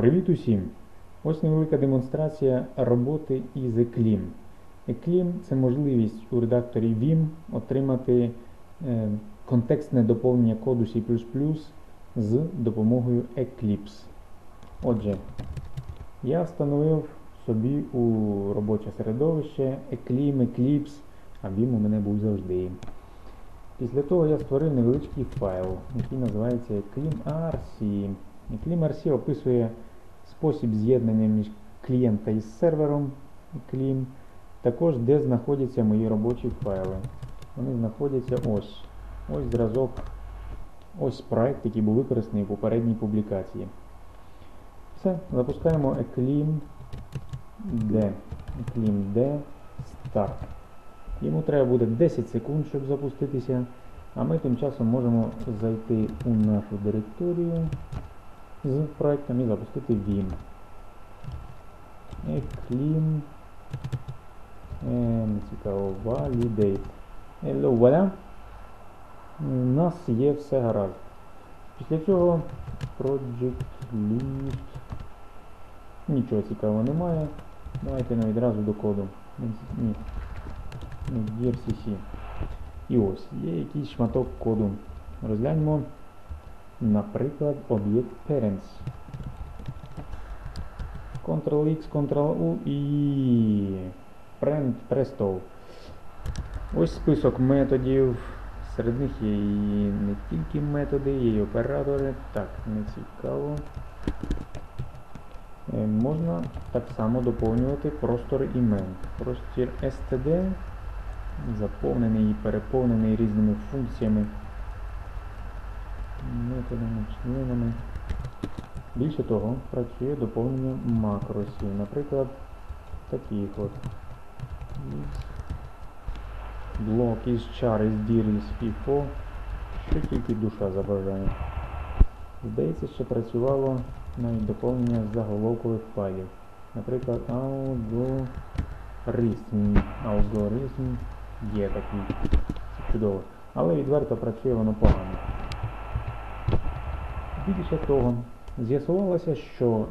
Привіт усім! Ось невелика демонстрація роботи із Eclim. Eclim – це можливість у редакторі Vim отримати е, контекстне доповнення коду C++ з допомогою Eclipse. Отже, я встановив собі у робоче середовище Eclim, Eclipse, а Vim у мене був завжди. Після того я створив невеличкий файл, який називається EclimRC. EclimRC описує спосіб з'єднання між клієнта із сервером Eclim, також де знаходяться мої робочі файли. Вони знаходяться ось. Ось зразок, ось проект, який був використаний у попередній публікації. Все, запускаємо Eclim D. Eclim D Start. Йому треба буде 10 секунд, щоб запуститися, а ми тим часом можемо зайти у нашу директорію з проектом і запустити Vim. Eclim. Е, не цікаво, Validate. Hello, voilà. У нас є все гаразд. Після цього Project List. Нічого цікавого немає. Давайте ми відразу до коду. Ні. GRCC. І ось, є якийсь шматок коду. Розгляньмо, наприклад, об'єкт Parents. Ctrl-X, Ctrl-U і Print Presto. Ось список методів. Серед них є і не тільки методи, є і оператори. Так, не цікаво. Е, Можна так само доповнювати простор імен. Простір std заповнений і переповнений різними функціями, методами, членами. Більше того, працює доповнення макросів, наприклад, таких от. Блок із char, із dir, із FIFO, що тільки душа забажає. Здається, що працювало навіть доповнення заголовкових файлів. Наприклад, алгоритм. Алгоритм є такий. Це чудово. Але відверто працює воно погано. Більше того, з'ясувалося, що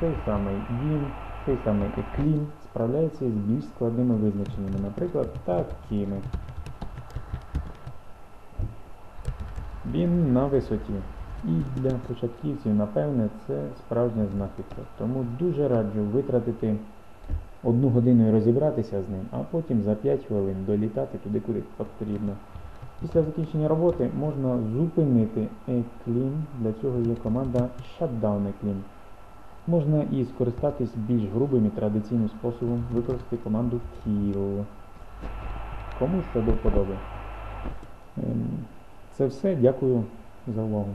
цей самий Vim, цей самий Eclim справляється з більш складними визначеннями, наприклад, такими. Він на висоті. І для початківців, напевне, це справжня знахідка. Тому дуже раджу витратити одну годину і розібратися з ним, а потім за 5 хвилин долітати туди, куди потрібно. Після закінчення роботи можна зупинити eClean, для цього є команда Shutdown Eclim. Можна і скористатись більш грубим і традиційним способом використати команду kill. Комусь це до вподоби. Ем, Це все. Дякую за увагу.